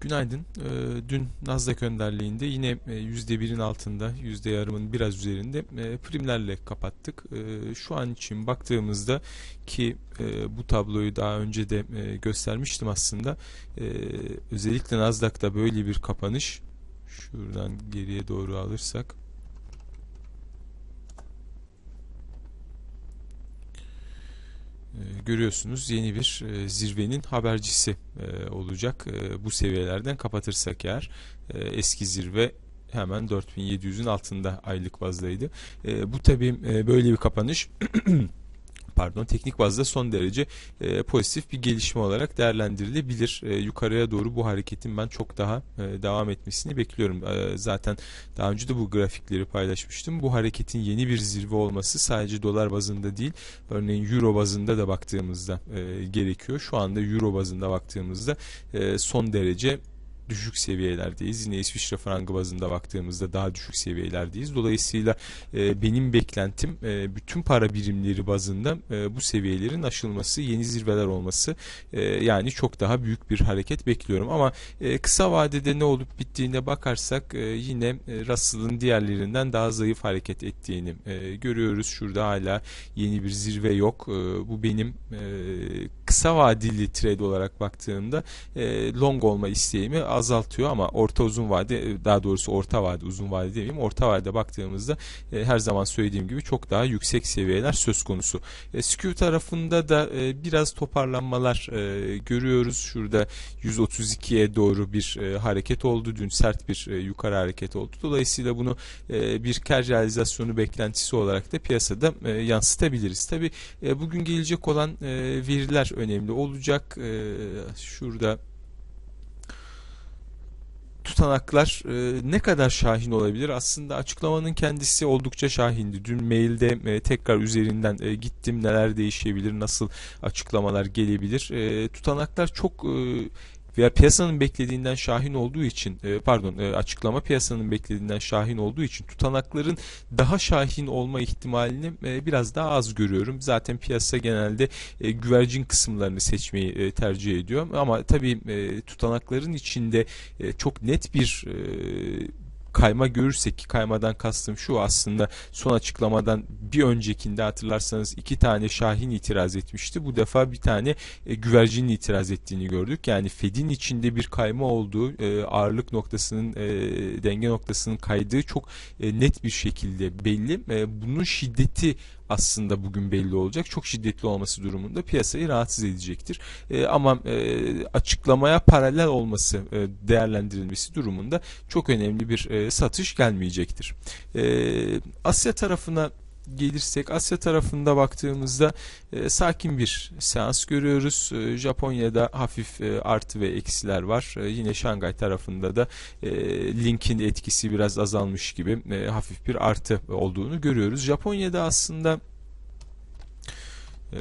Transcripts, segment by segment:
Günaydın. Ee, dün Nasdaq önderliğinde yine %1'in altında, yüzde yarımın biraz üzerinde e, primlerle kapattık. E, şu an için baktığımızda ki e, bu tabloyu daha önce de e, göstermiştim aslında. E, özellikle Nasdaq'ta böyle bir kapanış şuradan geriye doğru alırsak görüyorsunuz yeni bir e, zirvenin habercisi e, olacak. E, bu seviyelerden kapatırsak eğer eski zirve hemen 4700'ün altında aylık bazdaydı. bu tabi böyle bir kapanış pardon teknik bazda son derece e, pozitif bir gelişme olarak değerlendirilebilir. E, yukarıya doğru bu hareketin ben çok daha e, devam etmesini bekliyorum. E, zaten daha önce de bu grafikleri paylaşmıştım. Bu hareketin yeni bir zirve olması sadece dolar bazında değil, örneğin euro bazında da baktığımızda e, gerekiyor. Şu anda euro bazında baktığımızda e, son derece düşük seviyelerdeyiz. Yine İsviçre frangı bazında baktığımızda daha düşük seviyelerdeyiz. Dolayısıyla e, benim beklentim e, bütün para birimleri bazında e, bu seviyelerin aşılması, yeni zirveler olması e, yani çok daha büyük bir hareket bekliyorum. Ama e, kısa vadede ne olup bittiğine bakarsak e, yine e, Russell'ın diğerlerinden daha zayıf hareket ettiğini e, görüyoruz. Şurada hala yeni bir zirve yok. E, bu benim e, kısa vadeli trade olarak baktığımda e, long olma isteğimi azaltıyor ama orta uzun vade e, daha doğrusu orta vade uzun vade demeyeyim orta vade baktığımızda e, her zaman söylediğim gibi çok daha yüksek seviyeler söz konusu. E, SKU tarafında da e, biraz toparlanmalar e, görüyoruz. Şurada 132'ye doğru bir e, hareket oldu. Dün sert bir e, yukarı hareket oldu. Dolayısıyla bunu e, bir kar realizasyonu beklentisi olarak da piyasada e, yansıtabiliriz. Tabi e, bugün gelecek olan e, veriler önemli olacak. E, şurada tutanaklar e, ne kadar şahin olabilir? Aslında açıklamanın kendisi oldukça şahindi. Dün mailde e, tekrar üzerinden e, gittim neler değişebilir, nasıl açıklamalar gelebilir. E, tutanaklar çok e, veya piyasanın beklediğinden şahin olduğu için e, pardon e, açıklama piyasanın beklediğinden şahin olduğu için tutanakların daha şahin olma ihtimalini e, biraz daha az görüyorum. Zaten piyasa genelde güvercin kısımlarını seçmeyi tercih ediyor. Ama tabii tutanakların içinde çok net bir kayma görürsek ki kaymadan kastım şu aslında son açıklamadan bir öncekinde hatırlarsanız iki tane Şahin itiraz etmişti. Bu defa bir tane e, güvercinin itiraz ettiğini gördük. Yani Fed'in içinde bir kayma olduğu e, ağırlık noktasının e, denge noktasının kaydığı çok e, net bir şekilde belli. E, bunun şiddeti aslında bugün belli olacak. Çok şiddetli olması durumunda piyasayı rahatsız edecektir. E, ama e, açıklamaya paralel olması e, değerlendirilmesi durumunda çok önemli bir e, satış gelmeyecektir. E, Asya tarafına gelirsek Asya tarafında baktığımızda e, sakin bir seans görüyoruz. E, Japonya'da hafif e, artı ve eksiler var. E, yine Şangay tarafında da e, linkin etkisi biraz azalmış gibi e, hafif bir artı olduğunu görüyoruz. Japonya'da aslında e,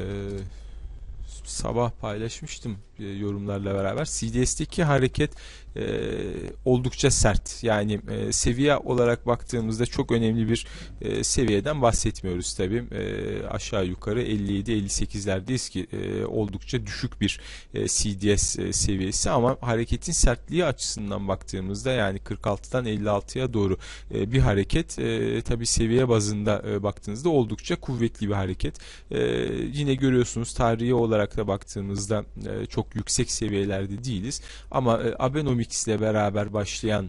sabah paylaşmıştım e, yorumlarla beraber. CDS'deki hareket e, oldukça sert. Yani e, seviye olarak baktığımızda çok önemli bir e, seviyeden bahsetmiyoruz tabii. E, aşağı yukarı 57-58'lerdeyiz ki e, oldukça düşük bir e, CDS e, seviyesi ama hareketin sertliği açısından baktığımızda yani 46'dan 56'ya doğru e, bir hareket e, tabii seviye bazında e, baktığınızda oldukça kuvvetli bir hareket. E, yine görüyorsunuz tarihi olarak da baktığımızda e, çok yüksek seviyelerde değiliz. Ama e, Abenomics ile beraber başlayan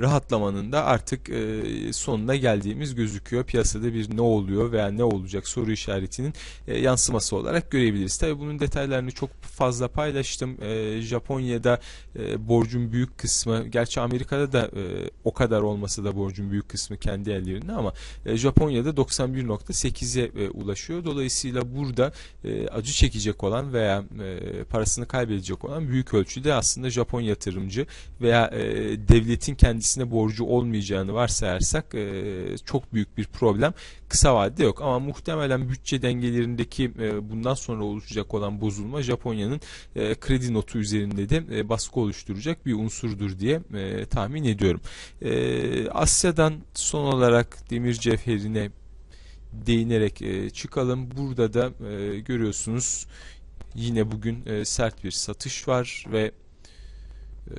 rahatlamanın da artık e, sonuna geldiğimiz gözüküyor. Piyasada bir ne oluyor veya ne olacak soru işaretinin e, yansıması olarak görebiliriz. Tabi bunun detaylarını çok fazla paylaştım. E, Japonya'da e, borcun büyük kısmı, gerçi Amerika'da da e, o kadar olmasa da borcun büyük kısmı kendi ellerinde ama e, Japonya'da 91.8'e e, ulaşıyor. Dolayısıyla burada e, acı çekecek olan veya e, parasını kaybedecek olan büyük ölçüde aslında Japon yatırımcı veya e, devletin kendisi kendisine borcu olmayacağını varsayarsak e, çok büyük bir problem kısa vadede yok. Ama muhtemelen bütçe dengelerindeki e, bundan sonra oluşacak olan bozulma Japonya'nın e, kredi notu üzerinde de e, baskı oluşturacak bir unsurdur diye e, tahmin ediyorum. E, Asya'dan son olarak demir cevherine değinerek e, çıkalım. Burada da e, görüyorsunuz yine bugün e, sert bir satış var ve e,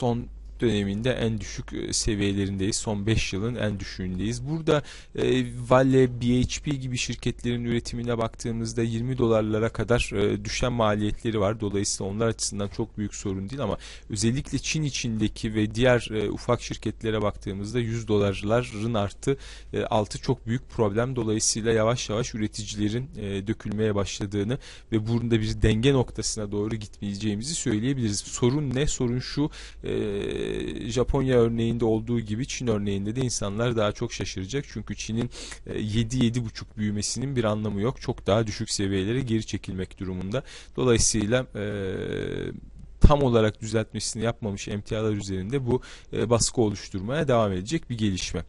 son döneminde en düşük e, seviyelerindeyiz. Son 5 yılın en düşüğündeyiz. Burada e, Vale, BHP gibi şirketlerin üretimine baktığımızda 20 dolarlara kadar e, düşen maliyetleri var. Dolayısıyla onlar açısından çok büyük sorun değil ama özellikle Çin içindeki ve diğer e, ufak şirketlere baktığımızda 100 dolarların artı e, altı çok büyük problem. Dolayısıyla yavaş yavaş üreticilerin e, dökülmeye başladığını ve burada bir denge noktasına doğru gitmeyeceğimizi söyleyebiliriz. Sorun ne? Sorun şu e, Japonya örneğinde olduğu gibi Çin örneğinde de insanlar daha çok şaşıracak. Çünkü Çin'in 7-7,5 e, büyümesinin bir anlamı yok. Çok daha düşük seviyelere geri çekilmek durumunda. Dolayısıyla e, tam olarak düzeltmesini yapmamış emtialar üzerinde bu e, baskı oluşturmaya devam edecek bir gelişme.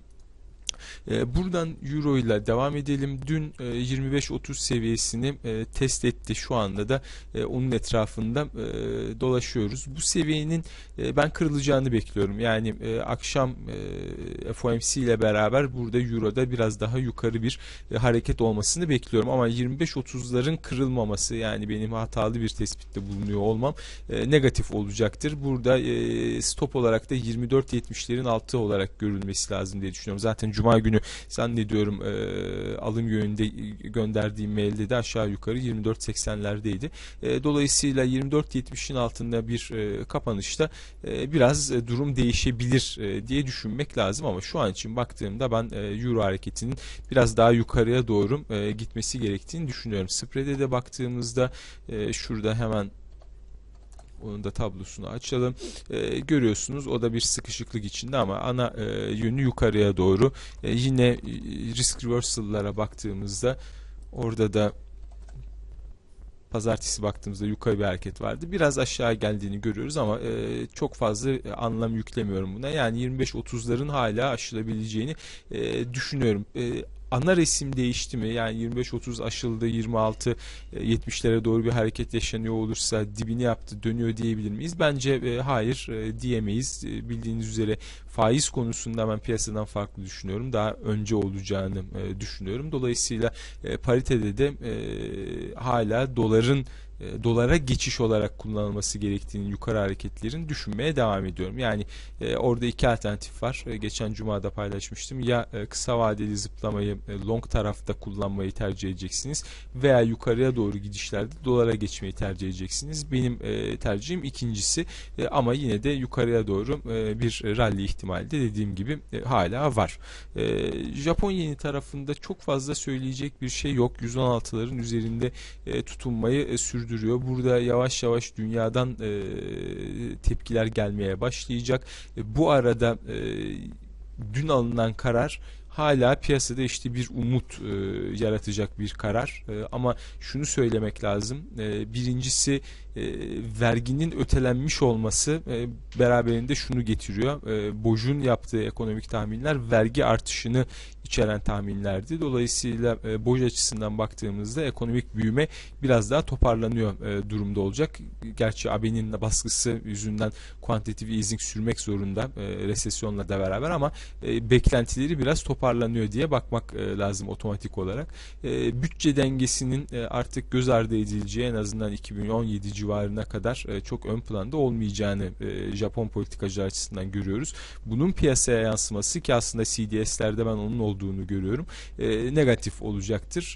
E, buradan Euro ile devam edelim. Dün e, 25-30 seviyesini e, test etti. Şu anda da e, onun etrafında e, dolaşıyoruz. Bu seviyenin e, ben kırılacağını bekliyorum. Yani e, akşam e, FOMC ile beraber burada Euro'da biraz daha yukarı bir e, hareket olmasını bekliyorum. Ama 25-30'ların kırılmaması yani benim hatalı bir tespitte bulunuyor olmam e, negatif olacaktır. Burada e, stop olarak da 24-70'lerin altı olarak görülmesi lazım diye düşünüyorum. Zaten Cuma günü zannediyorum e, alım yönünde gönderdiğim mailde de aşağı yukarı 24.80'lerdeydi. E, dolayısıyla 24.70'in altında bir e, kapanışta e, biraz e, durum değişebilir e, diye düşünmek lazım ama şu an için baktığımda ben e, Euro hareketinin biraz daha yukarıya doğru e, gitmesi gerektiğini düşünüyorum. Spread'e de baktığımızda e, şurada hemen onun da tablosunu açalım. E, görüyorsunuz o da bir sıkışıklık içinde ama ana e, yönü yukarıya doğru. E, yine e, risk reversal'lara baktığımızda orada da pazartesi baktığımızda yukarı bir hareket vardı. Biraz aşağı geldiğini görüyoruz ama e, çok fazla anlam yüklemiyorum buna. Yani 25-30'ların hala aşılabileceğini e, düşünüyorum. E, ana resim değişti mi? Yani 25-30 aşıldı, 26 70'lere doğru bir hareket yaşanıyor olursa dibini yaptı, dönüyor diyebilir miyiz? Bence e, hayır e, diyemeyiz. E, bildiğiniz üzere faiz konusunda ben piyasadan farklı düşünüyorum. Daha önce olacağını e, düşünüyorum. Dolayısıyla e, paritede de e, hala doların e, dolara geçiş olarak kullanılması gerektiğini yukarı hareketlerin düşünmeye devam ediyorum. Yani e, orada iki alternatif var. E, geçen cumada paylaşmıştım. Ya e, kısa vadeli zıplamayı e, long tarafta kullanmayı tercih edeceksiniz veya yukarıya doğru gidişlerde dolara geçmeyi tercih edeceksiniz. Benim e, tercihim ikincisi e, ama yine de yukarıya doğru e, bir rally ihtimali de dediğim gibi e, hala var. E, Japon yeni tarafında çok fazla söyleyecek bir şey yok. 116'ların üzerinde e, tutunmayı e, sürdürüyor sürdürüyor. Burada yavaş yavaş dünyadan e, tepkiler gelmeye başlayacak. E, bu arada e, dün alınan karar hala piyasada işte bir umut e, yaratacak bir karar. E, ama şunu söylemek lazım. E, birincisi e, verginin ötelenmiş olması e, beraberinde şunu getiriyor. E, Boj'un yaptığı ekonomik tahminler vergi artışını içeren tahminlerdi. Dolayısıyla e, Boj açısından baktığımızda ekonomik büyüme biraz daha toparlanıyor e, durumda olacak. Gerçi AB'nin baskısı yüzünden kuantitatif easing sürmek zorunda e, resesyonla da beraber ama e, beklentileri biraz toparlanıyor diye bakmak e, lazım otomatik olarak. E, bütçe dengesinin e, artık göz ardı edileceği en azından 2017 civarına kadar e, çok ön planda olmayacağını e, Japon politikacılar açısından görüyoruz. Bunun piyasaya yansıması ki aslında CDS'lerde ben onun olduğunu görüyorum. E, negatif olacaktır.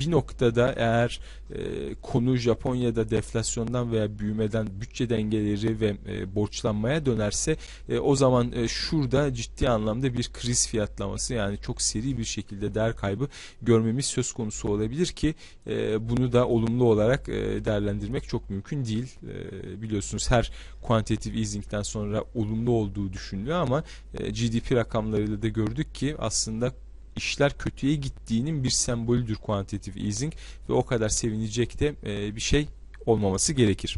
Bir noktada eğer e, konu Japonya'da deflasyondan veya büyümeden bütçe dengeleri ve borçlanmaya dönerse o zaman e, şurada ciddi anlamda bir kriz fiyatlaması yani çok seri bir şekilde değer kaybı görmemiz söz konusu olabilir ki bunu da olumlu olarak değerlendirmek çok mümkün mümkün değil. E, biliyorsunuz her quantitative easing'den sonra olumlu olduğu düşünülüyor ama e, GDP rakamlarıyla da gördük ki aslında işler kötüye gittiğinin bir sembolüdür quantitative easing ve o kadar sevinecek de e, bir şey olmaması gerekir.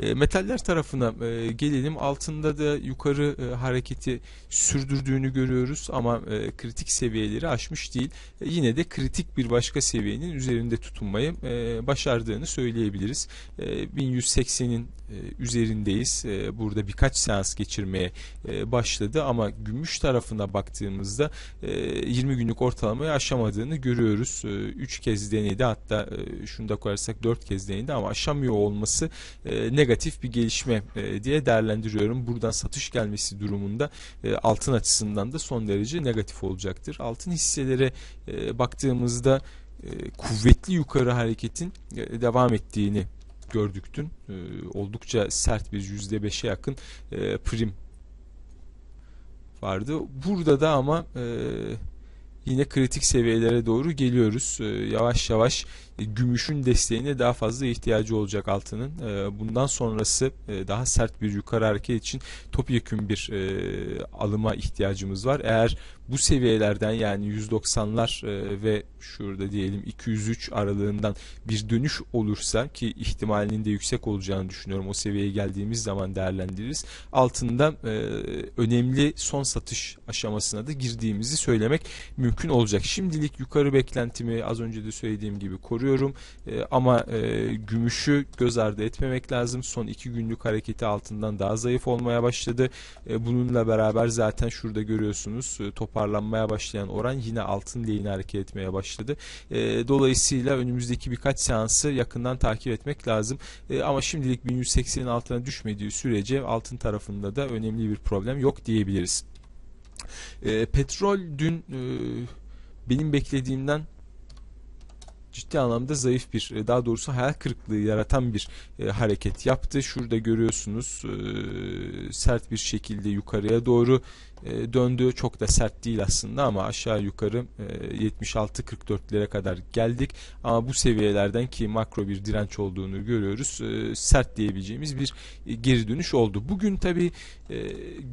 E, metaller tarafına e, gelelim. Altında da yukarı e, hareketi sürdürdüğünü görüyoruz ama kritik seviyeleri aşmış değil. Yine de kritik bir başka seviyenin üzerinde tutunmayı e, başardığını söyleyebiliriz. E, 1180'in e, üzerindeyiz. Burada birkaç seans geçirmeye başladı ama gümüş tarafına baktığımızda e, 20 günlük ortalamayı aşamadığını görüyoruz. 3 e, kez denedi hatta e, şunu da koyarsak 4 kez denedi ama aşamıyor olması negatif bir gelişme e, diye değerlendiriyorum. Buradan satış gelmesi durumunda e, altın açısından da son derece negatif olacaktır. Altın hisselere e, baktığımızda e, kuvvetli yukarı hareketin e, devam ettiğini gördük dün. E, oldukça sert bir %5'e yakın e, prim vardı. Burada da ama e, yine kritik seviyelere doğru geliyoruz. E, yavaş yavaş e, gümüşün desteğine daha fazla ihtiyacı olacak altının. E, bundan sonrası e, daha sert bir yukarı hareket için topyekün bir alıma ihtiyacımız var. Eğer bu seviyelerden yani 190'lar ve şurada diyelim 203 aralığından bir dönüş olursa ki ihtimalinin de yüksek olacağını düşünüyorum. O seviyeye geldiğimiz zaman değerlendiririz. Altında önemli son satış aşamasına da girdiğimizi söylemek mümkün olacak. Şimdilik yukarı beklentimi az önce de söylediğim gibi koruyorum görüyorum. E, ama e, gümüşü göz ardı etmemek lazım. Son iki günlük hareketi altından daha zayıf olmaya başladı. E, bununla beraber zaten şurada görüyorsunuz e, toparlanmaya başlayan oran yine altın lehine hareket etmeye başladı. E, dolayısıyla önümüzdeki birkaç seansı yakından takip etmek lazım. E, ama şimdilik 1180'in altına düşmediği sürece altın tarafında da önemli bir problem yok diyebiliriz. E, petrol dün e, benim beklediğimden ciddi anlamda zayıf bir e, daha doğrusu hayal kırıklığı yaratan bir e, hareket yaptı. Şurada görüyorsunuz e, sert bir şekilde yukarıya doğru döndü. Çok da sert değil aslında ama aşağı yukarı e, 76-44'lere kadar geldik. Ama bu seviyelerden ki makro bir direnç olduğunu görüyoruz. Sert diyebileceğimiz bir geri dönüş oldu. Bugün tabi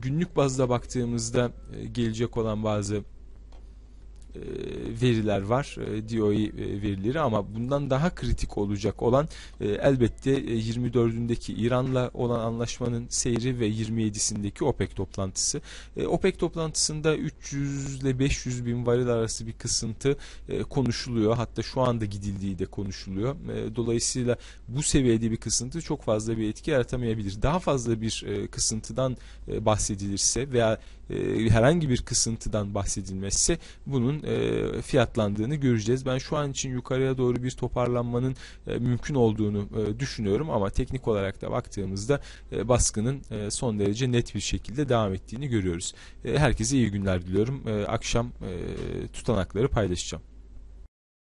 günlük bazda baktığımızda gelecek olan bazı veriler var e, DOE e, verileri ama bundan daha kritik olacak olan elbette 24'ündeki İran'la olan anlaşmanın seyri ve 27'sindeki OPEC toplantısı. OPEC toplantısında 300 ile 500 bin varil arası bir kısıntı konuşuluyor. Hatta şu anda gidildiği de konuşuluyor. Dolayısıyla bu seviyede bir kısıntı çok fazla bir etki yaratamayabilir. Daha fazla bir kısıntıdan bahsedilirse veya herhangi bir kısıntıdan bahsedilmezse bunun e, fiyatlandığını göreceğiz. Ben şu an için yukarıya doğru bir toparlanmanın e, mümkün olduğunu e, düşünüyorum ama teknik olarak da baktığımızda e, baskının e, son derece net bir şekilde devam ettiğini görüyoruz. E, herkese iyi günler diliyorum. E, akşam e, tutanakları paylaşacağım.